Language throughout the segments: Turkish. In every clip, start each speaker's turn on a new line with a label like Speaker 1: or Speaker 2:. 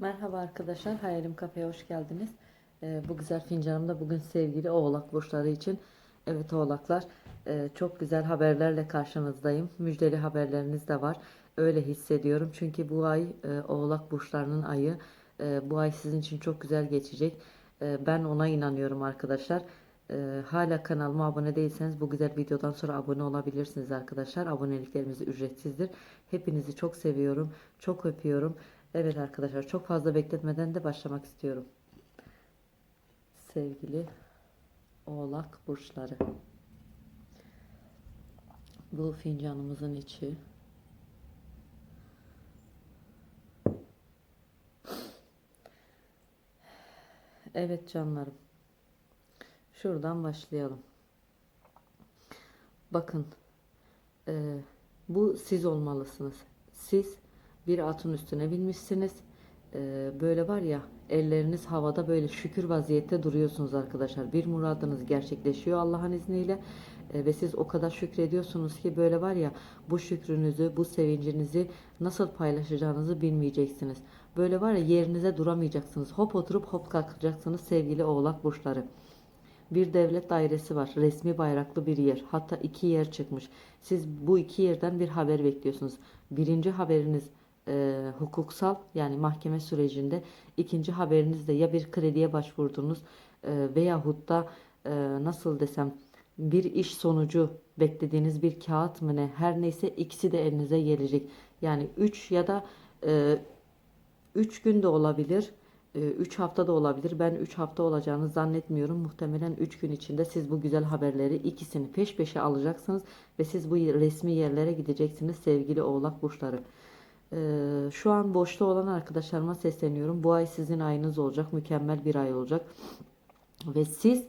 Speaker 1: Merhaba arkadaşlar, Hayalim Kafe'ye hoş geldiniz. Ee, bu güzel fincanımda bugün sevgili oğlak burçları için, evet oğlaklar, e, çok güzel haberlerle karşınızdayım. Müjdeli haberleriniz de var. Öyle hissediyorum çünkü bu ay e, oğlak burçlarının ayı. E, bu ay sizin için çok güzel geçecek. E, ben ona inanıyorum arkadaşlar. E, hala kanalıma abone değilseniz bu güzel videodan sonra abone olabilirsiniz arkadaşlar. Aboneliklerimiz ücretsizdir. Hepinizi çok seviyorum, çok öpüyorum. Evet arkadaşlar çok fazla bekletmeden de başlamak istiyorum. Sevgili Oğlak burçları. Bu fincanımızın içi. Evet canlarım. Şuradan başlayalım. Bakın. e, bu siz olmalısınız. Siz bir atın üstüne binmişsiniz. E, böyle var ya elleriniz havada böyle şükür vaziyette duruyorsunuz arkadaşlar. Bir muradınız gerçekleşiyor Allah'ın izniyle. E, ve siz o kadar şükrediyorsunuz ki böyle var ya bu şükrünüzü, bu sevincinizi nasıl paylaşacağınızı bilmeyeceksiniz. Böyle var ya yerinize duramayacaksınız. Hop oturup hop kalkacaksınız sevgili oğlak burçları. Bir devlet dairesi var. Resmi bayraklı bir yer. Hatta iki yer çıkmış. Siz bu iki yerden bir haber bekliyorsunuz. Birinci haberiniz e, hukuksal yani mahkeme sürecinde. İkinci haberiniz de ya bir krediye başvurdunuz e, veyahut da e, nasıl desem bir iş sonucu beklediğiniz bir kağıt mı ne her neyse ikisi de elinize gelecek. Yani 3 ya da 3 gün de olabilir. 3 hafta da olabilir. Ben 3 hafta olacağını zannetmiyorum. Muhtemelen 3 gün içinde siz bu güzel haberleri ikisini peş peşe alacaksınız ve siz bu resmi yerlere gideceksiniz sevgili oğlak burçları. Ee, şu an boşta olan arkadaşlarıma sesleniyorum. Bu ay sizin ayınız olacak. Mükemmel bir ay olacak. Ve siz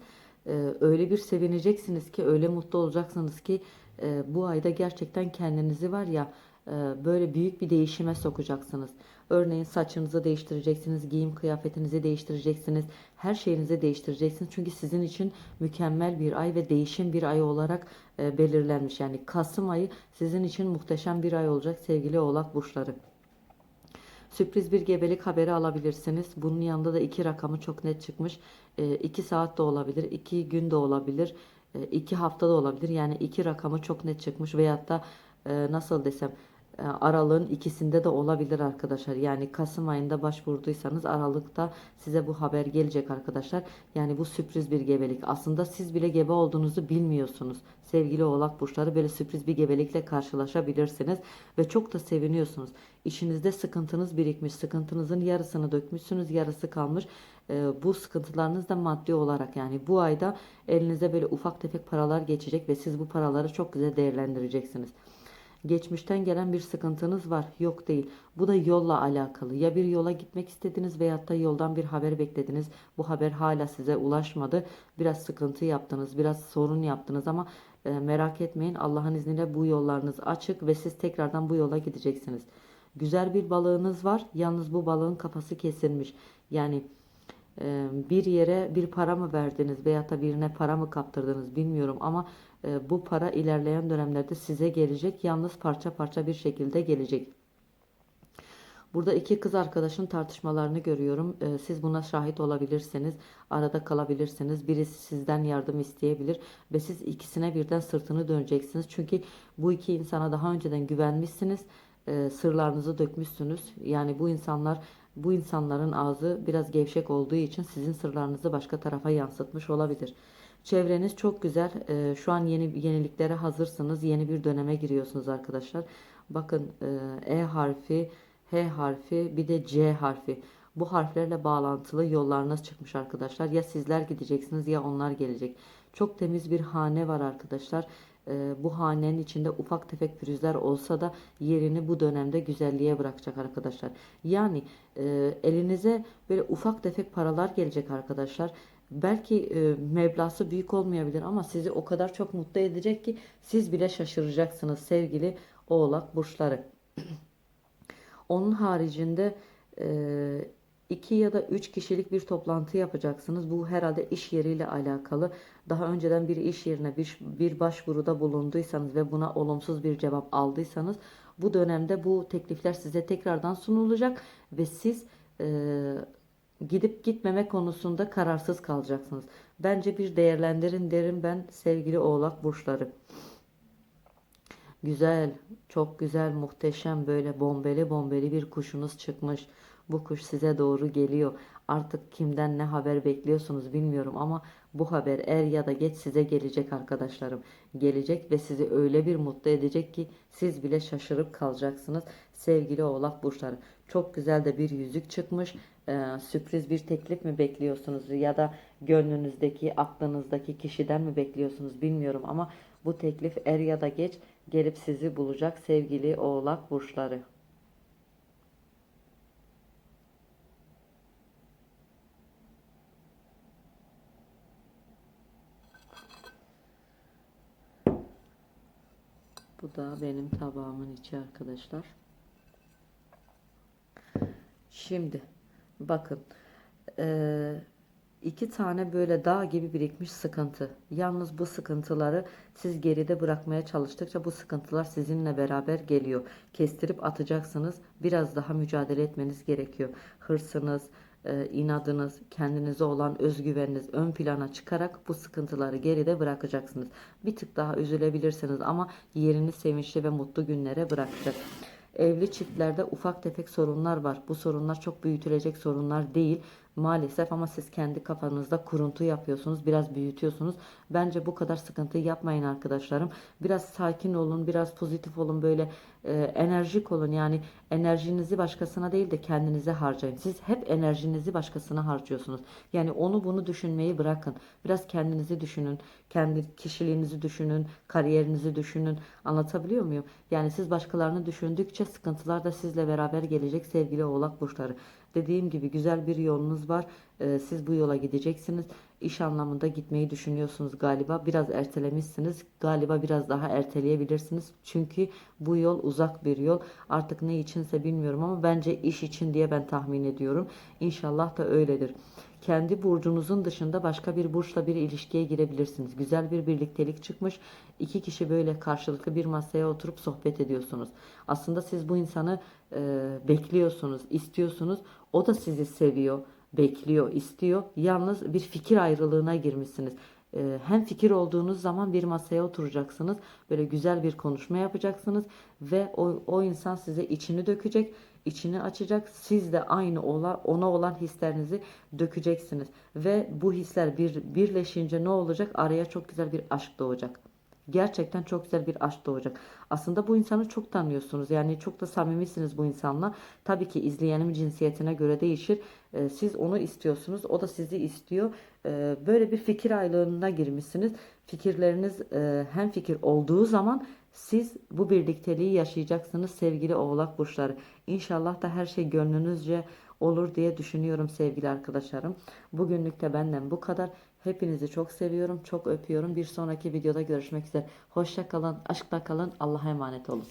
Speaker 1: e, öyle bir sevineceksiniz ki, öyle mutlu olacaksınız ki e, bu ayda gerçekten kendinizi var ya e, böyle büyük bir değişime sokacaksınız. Örneğin saçınızı değiştireceksiniz, giyim kıyafetinizi değiştireceksiniz, her şeyinizi değiştireceksiniz. Çünkü sizin için mükemmel bir ay ve değişim bir ay olarak e, belirlenmiş. Yani Kasım ayı sizin için muhteşem bir ay olacak sevgili oğlak burçları. Sürpriz bir gebelik haberi alabilirsiniz. Bunun yanında da iki rakamı çok net çıkmış. 2 saat de olabilir, 2 gün de olabilir, 2 hafta da olabilir. Yani iki rakamı çok net çıkmış veyahut da e, nasıl desem e, aralığın ikisinde de olabilir arkadaşlar. Yani Kasım ayında başvurduysanız Aralık'ta size bu haber gelecek arkadaşlar. Yani bu sürpriz bir gebelik. Aslında siz bile gebe olduğunuzu bilmiyorsunuz. Sevgili oğlak burçları böyle sürpriz bir gebelikle karşılaşabilirsiniz. Ve çok da seviniyorsunuz. İşinizde sıkıntınız birikmiş. Sıkıntınızın yarısını dökmüşsünüz. Yarısı kalmış. E, bu sıkıntılarınız da maddi olarak yani bu ayda elinize böyle ufak tefek paralar geçecek ve siz bu paraları çok güzel değerlendireceksiniz. Geçmişten gelen bir sıkıntınız var. Yok değil. Bu da yolla alakalı. Ya bir yola gitmek istediniz veyahut da yoldan bir haber beklediniz. Bu haber hala size ulaşmadı. Biraz sıkıntı yaptınız. Biraz sorun yaptınız ama e, merak etmeyin. Allah'ın izniyle bu yollarınız açık ve siz tekrardan bu yola gideceksiniz. Güzel bir balığınız var. Yalnız bu balığın kafası kesilmiş. Yani bir yere bir para mı verdiniz veyahut da birine para mı kaptırdınız bilmiyorum ama bu para ilerleyen dönemlerde size gelecek. Yalnız parça parça bir şekilde gelecek. Burada iki kız arkadaşın tartışmalarını görüyorum. Siz buna şahit olabilirsiniz. Arada kalabilirsiniz. Birisi sizden yardım isteyebilir ve siz ikisine birden sırtını döneceksiniz. Çünkü bu iki insana daha önceden güvenmişsiniz. E, sırlarınızı dökmüşsünüz. Yani bu insanlar bu insanların ağzı biraz gevşek olduğu için sizin sırlarınızı başka tarafa yansıtmış olabilir. Çevreniz çok güzel. Ee, şu an yeni yeniliklere hazırsınız. Yeni bir döneme giriyorsunuz arkadaşlar. Bakın e, E harfi, H harfi, bir de C harfi. Bu harflerle bağlantılı yollarınız çıkmış arkadaşlar. Ya sizler gideceksiniz ya onlar gelecek. Çok temiz bir hane var arkadaşlar. Ee, bu hanenin içinde ufak tefek pürüzler olsa da yerini bu dönemde güzelliğe bırakacak arkadaşlar. Yani e, elinize böyle ufak tefek paralar gelecek arkadaşlar. Belki e, meblası büyük olmayabilir ama sizi o kadar çok mutlu edecek ki siz bile şaşıracaksınız sevgili oğlak burçları. Onun haricinde e, iki ya da üç kişilik bir toplantı yapacaksınız. Bu herhalde iş yeriyle alakalı. Daha önceden bir iş yerine bir, bir başvuruda bulunduysanız ve buna olumsuz bir cevap aldıysanız bu dönemde bu teklifler size tekrardan sunulacak ve siz e, gidip gitmeme konusunda kararsız kalacaksınız. Bence bir değerlendirin derim ben sevgili oğlak burçları. Güzel, çok güzel, muhteşem böyle bombeli bombeli bir kuşunuz çıkmış. Bu kuş size doğru geliyor. Artık kimden ne haber bekliyorsunuz bilmiyorum ama bu haber er ya da geç size gelecek arkadaşlarım. Gelecek ve sizi öyle bir mutlu edecek ki siz bile şaşırıp kalacaksınız. Sevgili oğlak burçları. Çok güzel de bir yüzük çıkmış. Ee, sürpriz bir teklif mi bekliyorsunuz ya da gönlünüzdeki, aklınızdaki kişiden mi bekliyorsunuz bilmiyorum ama bu teklif er ya da geç gelip sizi bulacak sevgili oğlak burçları. Bu da benim tabağımın içi arkadaşlar. Şimdi bakın eee, iki tane böyle dağ gibi birikmiş sıkıntı. Yalnız bu sıkıntıları siz geride bırakmaya çalıştıkça bu sıkıntılar sizinle beraber geliyor. Kestirip atacaksınız. Biraz daha mücadele etmeniz gerekiyor. Hırsınız, e, inadınız, kendinize olan özgüveniniz ön plana çıkarak bu sıkıntıları geride bırakacaksınız. Bir tık daha üzülebilirsiniz ama yerini sevinçli ve mutlu günlere bırakacak. Evli çiftlerde ufak tefek sorunlar var. Bu sorunlar çok büyütülecek sorunlar değil maalesef ama siz kendi kafanızda kuruntu yapıyorsunuz. Biraz büyütüyorsunuz. Bence bu kadar sıkıntı yapmayın arkadaşlarım. Biraz sakin olun, biraz pozitif olun, böyle e, enerjik olun. Yani enerjinizi başkasına değil de kendinize harcayın. Siz hep enerjinizi başkasına harcıyorsunuz. Yani onu bunu düşünmeyi bırakın. Biraz kendinizi düşünün. Kendi kişiliğinizi düşünün, kariyerinizi düşünün. Anlatabiliyor muyum? Yani siz başkalarını düşündükçe sıkıntılar da sizle beraber gelecek sevgili oğlak burçları. Dediğim gibi güzel bir yolunuz var. Ee, siz bu yola gideceksiniz. İş anlamında gitmeyi düşünüyorsunuz galiba. Biraz ertelemişsiniz. Galiba biraz daha erteleyebilirsiniz. Çünkü bu yol uzak bir yol. Artık ne içinse bilmiyorum ama bence iş için diye ben tahmin ediyorum. İnşallah da öyledir. Kendi burcunuzun dışında başka bir burçla bir ilişkiye girebilirsiniz. Güzel bir birliktelik çıkmış. İki kişi böyle karşılıklı bir masaya oturup sohbet ediyorsunuz. Aslında siz bu insanı e, bekliyorsunuz, istiyorsunuz. O da sizi seviyor, bekliyor, istiyor. Yalnız bir fikir ayrılığına girmişsiniz. E, hem fikir olduğunuz zaman bir masaya oturacaksınız. Böyle güzel bir konuşma yapacaksınız ve o, o insan size içini dökecek, içini açacak. Siz de aynı ola, ona olan hislerinizi dökeceksiniz ve bu hisler bir birleşince ne olacak? Araya çok güzel bir aşk doğacak. Gerçekten çok güzel bir aşk doğacak. Aslında bu insanı çok tanıyorsunuz. Yani çok da samimisiniz bu insanla. Tabii ki izleyenin cinsiyetine göre değişir. Ee, siz onu istiyorsunuz. O da sizi istiyor. Ee, böyle bir fikir aylığına girmişsiniz. Fikirleriniz e, hem fikir olduğu zaman siz bu birlikteliği yaşayacaksınız sevgili oğlak burçları. İnşallah da her şey gönlünüzce olur diye düşünüyorum sevgili arkadaşlarım. Bugünlük de benden bu kadar. Hepinizi çok seviyorum, çok öpüyorum. Bir sonraki videoda görüşmek üzere. Hoşça kalın, aşkla kalın, Allah'a emanet olun.